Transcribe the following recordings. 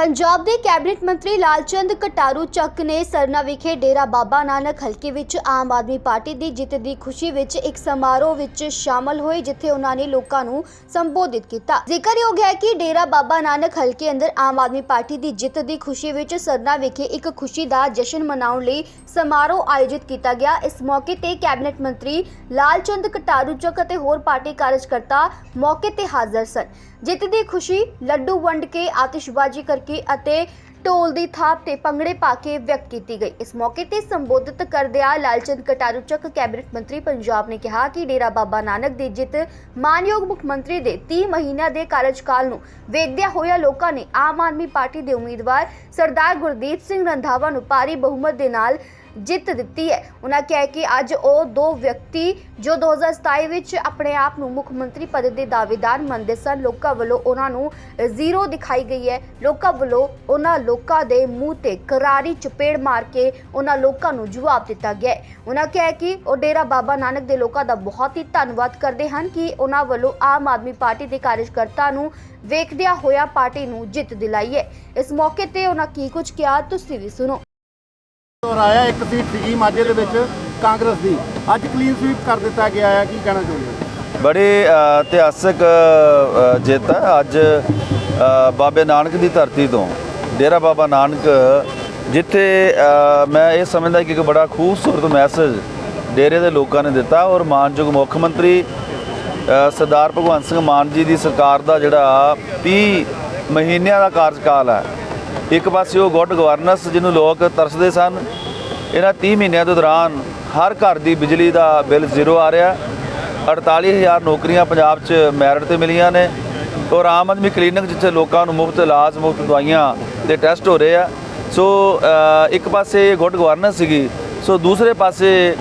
ਪੰਜਾਬ ਦੇ ਕੈਬਨਿਟ ਮੰਤਰੀ ਲਾਲਚੰਦ ਕਟਾਰੂ ਚੱਕ ਨੇ ਸਰਨਾ ਵਿਖੇ ਡੇਰਾ ਬਾਬਾ ਨਾਨਕ ਹਲਕੇ ਵਿੱਚ ਆਮ ਆਦਮੀ ਪਾਰਟੀ ਦੀ ਜਿੱਤ ਦੀ ਖੁਸ਼ੀ ਵਿੱਚ ਇੱਕ ਸਮਾਰੋਹ ਵਿੱਚ ਸ਼ਾਮਲ ਹੋਏ, ਜਿੱਥੇ ਉਹਨਾਂ ਨੇ ਲੋਕਾਂ ਨੂੰ ਸੰਬੋਧਿਤ ਕੀਤਾ। ਜ਼ਿਕਰਯੋਗ ਹੈ ਕਿ ਡੇਰਾ ਬਾਬਾ ਨਾਨਕ ਹਲਕੇ ਅੰਦਰ ਆਮ ਆਦਮੀ ਪਾਰਟੀ ਦੀ ਜਿੱਤ ਦੀ ਖੁਸ਼ੀ ਵਿੱਚ ਸਰਨਾ ਵਿਖੇ ਇੱਕ ਖੁਸ਼ੀ ਦਾ ਜਸ਼ਨ ਮਨਾਉਣ ਲਈ ਸਮਾਰੋਹ ਆਯੋਜਿਤ ਕੀਤਾ ਗਿਆ। ਇਸ ਮੌਕੇ ਤੇ ਕੈਬਨਿਟ ਮੰਤਰੀ ਲਾਲਚੰਦ ਕਟਾਰੂ ਚੱਕ ਅਤੇ ਹੋਰ ਪਾਰਟੀ ਕਾਰਜਕਰਤਾ ਮੌਕੇ ਤੇ ਹਾਜ਼ਰ ਸਨ। ਜਿੱਤ ਦੀ ਖੁਸ਼ੀ ਲੱਡੂ ਵੰਡ ਕੇ ਆਤਿਸ਼ਬਾਜ਼ੀ ਕਰਕੇ ਅਤੇ ਢੋਲ ਦੀ ਥਾਪ ਤੇ ਪੰਗੜੇ ਪਾ ਕੇ ਵਿਅਕਤ ਕੀਤੀ ਗਈ। ਇਸ ਮੌਕੇ ਤੇ ਸੰਬੋਧਿਤ ਕਰਦਿਆਂ ਲਾਲਚੰਦ ਕਟਾਰੂ ਚੱਕ ਕੈਬਨਿਟ ਮੰਤਰੀ ਪੰਜਾਬ ਨੇ ਕਿਹਾ ਕਿ ਡੇਰਾ ਬਾਬਾ ਨਾਨਕ ਦੀ ਜਿੱਤ ਮਾਨਯੋਗ ਮੁੱਖ ਮੰਤਰੀ ਦੇ 30 ਮਹੀਨਿਆਂ ਦੇ ਕਾਰਜਕਾਲ ਨੂੰ ਵੇਖਦਿਆਂ ਹੋਇਆ ਲੋਕਾਂ ਨੇ ਆਮ ਆਦਮੀ ਪਾਰਟੀ ਦੇ ਉਮੀਦਵਾਰ ਸਰਦਾਰ ਗੁਰਦੀਪ ਸਿੰਘ ਰੰਧਾਵਾ ਨੂੰ ਭਾਰੀ ਬਹੁਮਤ ਦੇ ਨਾਲ ਜਿੱਤ ਦਿੱਤੀ ਹੈ। ਉਹਨਾਂ ਕਿਹਾ ਕਿ ਅੱਜ ਉਹ ਦੋ ਵਿਅਕਤੀ ਜੋ 2027 ਵਿੱਚ ਆਪਣੇ ਆਪ ਨੂੰ ਮੁੱਖ ਮੰਤਰੀ ਪਦ ਦੇ ਦਾਅਵੇਦਾਰ ਮੰਨਦੇ ਸਨ, ਲੋਕਾਂ ਵੱਲੋਂ ਉਹਨਾਂ ਨੂੰ ਜ਼ੀਰੋ ਦਿਖਾਈ ਗਈ ਹੈ। ਲੋਕਾਂ ਵੱਲੋਂ ਉਹਨਾਂ ਲੋਕਾਂ ਦੇ ਮੂੰਹ ਤੇ ਕਰਾਰੀ ਚਪੇੜ ਮਾਰ ਕੇ ਉਹਨਾਂ ਲੋਕਾਂ ਨੂੰ ਜਵਾਬ ਦਿੱਤਾ ਗਿਆ ਹੈ। ਉਹਨਾਂ ਕਿਹਾ ਕਿ ਉਹ ਡੇਰਾ ਬਾਬਾ ਨਾਨਕ ਦੇ ਲੋਕਾਂ ਦਾ ਬਹੁਤ ਹੀ ਧੰਨਵਾਦ ਕਰਦੇ ਹਨ ਕਿ ਉਹਨਾਂ ਵੱਲੋਂ ਆਮ ਆਦਮੀ ਪਾਰਟੀ ਦੇ ਕਾਰਜਕਰਤਾ ਨੂੰ ਵੇਖਦਿਆਂ ਹੋਇਆ ਪਾਰਟੀ ਨੂੰ ਜਿੱਤ ਦਿਲਾਈ ਹੈ। ਇਸ ਮੌਕੇ ਤੇ ਉਹਨਾਂ ਕੀ ਕੁਝ ਕਿਹਾ, ਤੁਸੀਂ ਵੀ ਸੁਣੋ। ਔਰ ਆਇਆ, ਇੱਕ ਸੀਟ ਸੀਗੀ ਮਾਝੇ ਦੇ ਵਿੱਚ ਕਾਂਗਰਸ ਦੀ। ਅੱਜ ਕਲੀਨ ਸਵੀਪ ਕਰ ਦਿੱਤਾ ਗਿਆ ਹੈ ਕੀ ਕਹਿਣਾ ਚਾਹੁੰਦੇ ਬੜੀ ਇਤਿਹਾਸਕ ਜਿੱਤ ਹੈ ਅੱਜ ਬਾਬੇ ਨਾਨਕ ਦੀ ਧਰਤੀ ਤੋਂ, ਡੇਰਾ ਬਾਬਾ ਨਾਨਕ, ਜਿੱਥੇ ਮੈਂ ਇਹ ਸਮਝਦਾ ਕਿ ਇੱਕ ਬੜਾ ਖੂਬਸੂਰਤ ਮੈਸੇਜ ਡੇਰੇ ਦੇ ਲੋਕਾਂ ਨੇ ਦਿੱਤਾ ਔਰ ਮਾਨਯੋਗ ਮੁੱਖ ਮੰਤਰੀ ਸਰਦਾਰ ਭਗਵੰਤ ਸਿੰਘ ਮਾਨ ਜੀ ਦੀ ਸਰਕਾਰ ਦਾ ਜਿਹੜਾ 30 ਮਹੀਨਿਆਂ ਦਾ ਕਾਰਜਕਾਲ ਹੈ ਇੱਕ ਪਾਸੇ ਉਹ ਗੁੱਡ ਗਵਰਨੈਂਸ ਜਿਹਨੂੰ ਲੋਕ ਤਰਸਦੇ ਸਨ, ਇਹਨਾਂ 30 ਮਹੀਨਿਆਂ ਦੇ ਦੌਰਾਨ ਹਰ ਘਰ ਦੀ ਬਿਜਲੀ ਦਾ ਬਿੱਲ ਜ਼ੀਰੋ ਆ ਰਿਹਾ। 48000 ਨੌਕਰੀਆਂ ਪੰਜਾਬ 'ਚ ਮੈਰਿਟ ਤੇ ਮਿਲੀਆਂ ਨੇ। ਔਰ ਆਮ ਆਦਮੀ ਕਲੀਨਿਕ ਜਿੱਥੇ ਲੋਕਾਂ ਨੂੰ ਮੁਫਤ, ਇਲਾਜ ਮੁਫਤ ਦਵਾਈਆਂ ਤੇ ਟੈਸਟ ਹੋ ਰਹੇ ਆ। ਸੋ ਇੱਕ ਪਾਸੇ ਗੁੱਡ ਗਵਰਨੈਂਸ ਸੀਗੀ, ਸੋ ਦੂਸਰੇ ਪਾਸੇ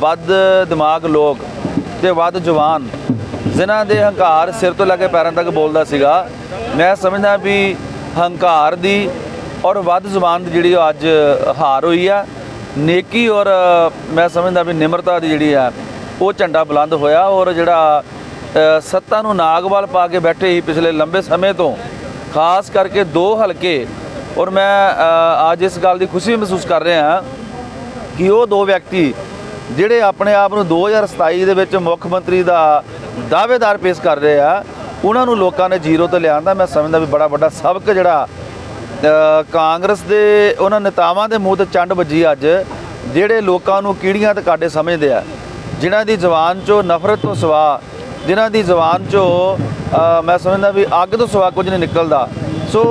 ਵੱਧ ਦਿਮਾਗ ਲੋਕ ਤੇ ਵੱਧ ਜਵਾਨ, ਜਿਨ੍ਹਾਂ ਦੇ ਹੰਕਾਰ ਸਿਰ ਤੋਂ ਲੈ ਕੇ ਪੈਰਾਂ ਤੱਕ ਬੋਲਦਾ ਸੀਗਾ। ਮੈਂ ਸਮਝਦਾ ਵੀ ਹੰਕਾਰ ਦੀ ਔਰ ਵੱਧ ਜ਼ੁਬਾਨ ਦੀ ਜਿਹੜੀ ਉਹ ਅੱਜ ਹਾਰ ਹੋਈ ਆ। ਨੇਕੀ ਔਰ ਮੈਂ ਸਮਝਦਾ ਵੀ ਨਿਮਰਤਾ ਦੀ ਜਿਹੜੀ ਆ, ਉਹ ਝੰਡਾ ਬੁਲੰਦ ਹੋਇਆ ਔਰ ਜਿਹੜਾ ਸੱਤਾ ਨੂੰ ਨਾਗਵਾਲ ਪਾ ਕੇ ਬੈਠੇ ਹੀ ਪਿਛਲੇ ਲੰਬੇ ਸਮੇਂ ਤੋਂ, ਖਾਸ ਕਰਕੇ ਦੋ ਹਲਕੇ ਔਰ ਮੈਂ ਅੱਜ ਇਸ ਗੱਲ ਦੀ ਖੁਸ਼ੀ ਮਹਿਸੂਸ ਕਰ ਰਿਹਾ ਕਿ ਉਹ ਦੋ ਵਿਅਕਤੀ ਜਿਹੜੇ ਆਪਣੇ ਆਪ ਨੂੰ 2027 ਦੇ ਵਿੱਚ ਮੁੱਖ ਮੰਤਰੀ ਦਾ ਦਾਅਵੇਦਾਰ ਪੇਸ਼ ਕਰ ਰਹੇ ਆ ਉਹਨਾਂ ਨੂੰ ਲੋਕਾਂ ਨੇ ਜ਼ੀਰੋ ਤੇ ਲਿਆਂਦਾ। ਮੈਂ ਸਮਝਦਾ ਵੀ ਬੜਾ ਵੱਡਾ ਸਬਕ ਜਿਹੜਾ ਕਾਂਗਰਸ ਦੇ ਉਹਨਾਂ ਨੇਤਾਵਾਂ ਦੇ ਮੂੰਹ ਤੇ ਚੰਡ ਵੱਜੀ ਅੱਜ, ਜਿਹੜੇ ਲੋਕਾਂ ਨੂੰ ਕੀੜੀਆਂ ਤੇ ਕਾਡੇ ਸਮਝਦੇ ਆ। ਜਿਨ੍ਹਾਂ ਦੀ ਜ਼ਬਾਨ ਚੋਂ ਨਫ਼ਰਤ ਤੋਂ ਸਿਵਾ, ਜਿਨ੍ਹਾਂ ਦੀ ਜ਼ਬਾਨ ਚੋਂ ਮੈਂ ਸਮਝਦਾ ਵੀ ਅੱਗ ਤੋਂ ਸਿਵਾ ਕੁਝ ਨਹੀਂ ਨਿਕਲਦਾ। ਸੋ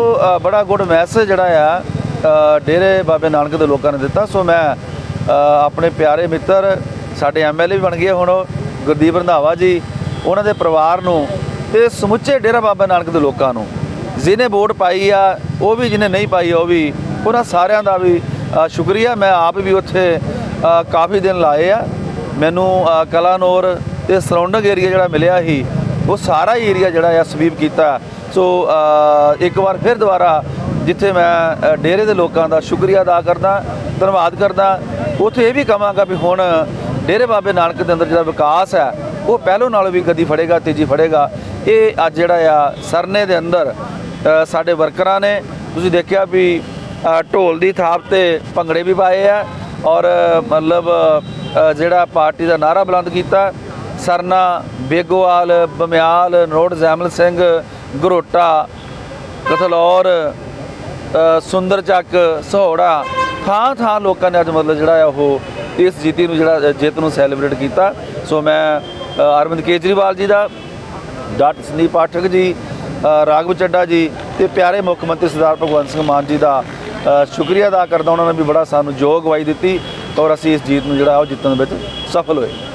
ਬੜਾ ਗੁੱਡ ਮੈਸੇਜ ਜਿਹੜਾ ਆ ਡੇਰੇ ਬਾਬੇ ਨਾਨਕ ਦੇ ਲੋਕਾਂ ਨੇ ਦਿੱਤਾ। ਸੋ ਮੈਂ ਆਪਣੇ ਪਿਆਰੇ ਮਿੱਤਰ, ਸਾਡੇ ਐਮਐਲਏ ਵੀ ਬਣ ਗਏ ਹੁਣ ਗੁਰਦੀਪ ਰੰਧਾਵਾ ਜੀ, ਉਹਨਾਂ ਦੇ ਪਰਿਵਾਰ ਨੂੰ ਤੇ ਸਮੁੱਚੇ ਡੇਰਾ ਬਾਬਾ ਨਾਨਕ ਦੇ ਲੋਕਾਂ ਨੂੰ, ਜਿਹਨੇ ਵੋਟ ਪਾਈ ਆ, ਉਹ ਵੀ ਜਿਹਨੇ ਨਹੀਂ ਪਾਈ, ਉਹ ਵੀ, ਉਹਨਾਂ ਸਾਰਿਆਂ ਦਾ ਵੀ ਸ਼ੁਕਰੀਆ। ਮੈਂ ਆਪ ਵੀ ਉੱਥੇ ਕਾਫੀ ਦਿਨ ਲਾਏ ਆ। ਮੈਨੂੰ ਕਲਾਨੌਰ ਤੇ ਸਰਾਊਂਡਿੰਗ ਏਰੀਆ ਜਿਹੜਾ ਮਿਲਿਆ ਸੀ, ਉਹ ਸਾਰਾ ਹੀ ਏਰੀਆ ਜਿਹੜਾ ਆ, ਸਵੀਪ ਕੀਤਾ। ਸੋ ਇੱਕ ਵਾਰ ਫਿਰ ਦੁਬਾਰਾ ਜਿੱਥੇ ਮੈਂ ਡੇਰੇ ਦੇ ਲੋਕਾਂ ਦਾ ਸ਼ੁਕਰੀਆ ਅਦਾ ਕਰਦਾ, ਧੰਨਵਾਦ ਕਰਦਾ, ਉੱਥੇ ਇਹ ਵੀ ਕਹਾਂਗਾ ਵੀ ਹੁਣ ਡੇਰੇ ਬਾਬੇ ਨਾਨਕ ਦੇ ਅੰਦਰ ਜਿਹੜਾ ਵਿਕਾਸ ਹੈ, ਉਹ ਪਹਿਲੋਂ ਨਾਲੋਂ ਵੀ ਗਦੀ ਫੜੇਗਾ, ਤੇਜ਼ੀ ਫੜੇਗਾ। ਇਹ ਅੱਜ ਜਿਹੜਾ ਆ, ਸਰਨੇ ਦੇ ਅੰਦਰ ਸਾਡੇ ਵਰਕਰਾਂ ਨੇ ਤੁਸੀਂ ਦੇਖਿਆ ਵੀ ਢੋਲ ਦੀ ਥਾਪ ਤੇ ਭੰਗੜੇ ਵੀ ਪਾਏ ਆ ਔਰ ਮਤਲਬ ਜਿਹੜਾ ਪਾਰਟੀ ਦਾ ਨਾਰਾ ਬੁਲੰਦ ਕੀਤਾ। ਸਰਨਾ, ਬੇਗੋਵਾਲ, ਬਮਿਆਲ, ਨਰੋੜ, ਜ਼ੈਮਲ ਸਿੰਘ ਗਰੋਟਾ ਕਥਲੌਰ ਸੁੰਦਰ ਚੱਕ ਸਹੋੜਾ, ਥਾਂ ਥਾਂ ਲੋਕਾਂ ਨੇ ਅੱਜ ਮਤਲਬ ਜਿਹੜਾ ਆ ਉਹ ਇਸ ਜੀਤੀ ਨੂੰ ਜਿਹੜਾ ਜਿੱਤ ਨੂੰ ਸੈਲੀਬ੍ਰੇਟ ਕੀਤਾ। ਸੋ ਮੈਂ ਅਰਵਿੰਦ ਕੇਜਰੀਵਾਲ ਜੀ ਦਾ ਡਾਕਟਰ ਸੰਦੀਪ ਪਾਠਕ ਜੀ ਰਾਘਵ ਚੱਡਾ ਜੀ ਤੇ ਪਿਆਰੇ ਮੁੱਖ ਮੰਤਰੀ ਸਰਦਾਰ ਭਗਵੰਤ ਸਿੰਘ ਮਾਨ ਜੀ ਦਾ ਸ਼ੁਕਰੀਆ ਅਦਾ ਕਰਦਾ ਉਹਨਾਂ ਨੇ ਵੀ ਬੜਾ ਸਾਨੂੰ ਯੋਗ ਗਵਾਈ ਦਿੱਤੀ ਔਰ ਅਸੀਂ ਇਸ ਜੀਤ ਨੂੰ ਜਿਹੜਾ ਉਹ ਜਿੱਤਣ ਵਿੱਚ ਸਫਲ ਹੋਏ।